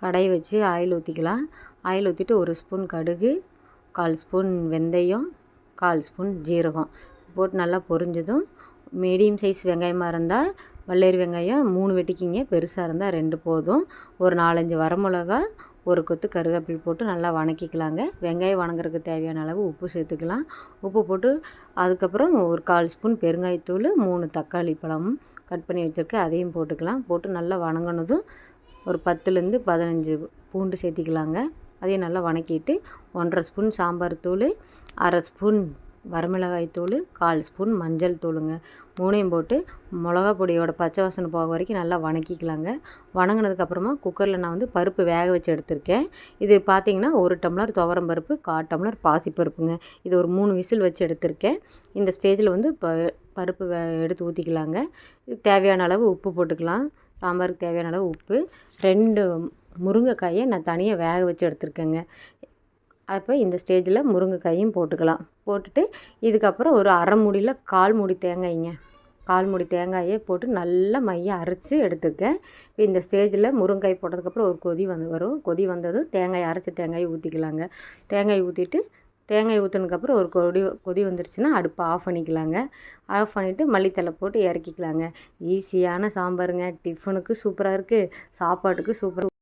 கடாய் வச்சு ஆயில் ஊற்றிக்கலாம் ஆயில் ஊற்றிட்டு ஒரு ஸ்பூன் கடுகு கால் ஸ்பூன் வெந்தயம் கால் ஸ்பூன் ஜீரகம். போட்டு நல்லா பொரிஞ்சதும் மீடியம் சைஸ் வெங்காயமாக இருந்தால் வல்லேரி வெங்காயம் மூணு வெட்டிக்கிங்க. பெருசாக இருந்தால் ரெண்டு போதும். ஒரு நாலஞ்சு வரமிளகா ஒரு கொத்து கருவேப்பில் போட்டு நல்லா வணக்கிக்கலாங்க. வெங்காயம் வணங்குறதுக்கு தேவையான அளவு உப்பு சேர்த்துக்கலாம். உப்பு போட்டு அதுக்கப்புறம் ஒரு கால் ஸ்பூன் பெருங்காயத்தூள் மூணு தக்காளி பழம் கட் பண்ணி வச்சுருக்கேன். அதையும் போட்டுக்கலாம். போட்டு நல்லா வணங்கினதும் ஒரு பத்துலேருந்து பதினஞ்சு பூண்டு சேர்த்திக்கலாங்க. அதையும் நல்லா வணக்கிட்டு ஒன்றரை ஸ்பூன் சாம்பார் தூள் அரை ஸ்பூன் வரமிளகாய் தூள் கால் ஸ்பூன் மஞ்சள் தூளுங்க. மூணையும் போட்டு மிளகா பொடியோட பச்சை வாசனை போக வரைக்கும் நல்லா வணக்கிக்கலாங்க. வணங்கினதுக்கப்புறமா குக்கரில் நான் வந்து பருப்பு வேக வச்சு எடுத்திருக்கேன். இது பார்த்திங்கன்னா ஒரு டம்ளர் துவரம் பருப்பு கால் டம்ளர் பாசிப்பருப்புங்க. இது ஒரு மூணு விசில் வச்சு எடுத்திருக்கேன். இந்த ஸ்டேஜில் வந்து ப பருப்பு வே எடுத்து ஊற்றிக்கலாங்க தேவையான அளவு உப்பு போட்டுக்கலாம். சாம்பாருக்கு தேவையான அளவு உப்பு ரெண்டு முருங்கைக்காயை நான் தனியாக வேக வச்சு எடுத்துருக்கேங்க. அப்போ இந்த ஸ்டேஜில் முருங்கைக்காயும் போட்டுக்கலாம். போட்டுட்டு இதுக்கப்புறம் ஒரு அரை மூடியில் கால் மூடி தேங்காய்ங்க. கால் மூடி தேங்காயை போட்டு நல்லா மையம் அரைச்சி எடுத்துக்கேன் இப்போ இந்த ஸ்டேஜில் முருங்காய் போட்டதுக்கப்புறம் ஒரு கொதி வந்து வரும். கொதி வந்ததும் தேங்காய் அரைச்ச தேங்காயை ஊற்றிக்கலாங்க தேங்காய் ஊற்றிட்டு தேங்காய் ஊற்றினதுக்கப்புறம் ஒரு கொடி கொதி வந்துருச்சுன்னா அடுப்பை ஆஃப் பண்ணிக்கலாங்க. ஆஃப் பண்ணிவிட்டு மல்லித்தலை போட்டு இறக்கிக்கலாங்க. ஈஸியான சாம்பாருங்க. டிஃபனுக்கு சூப்பராக இருக்குது சாப்பாட்டுக்கு சூப்பராக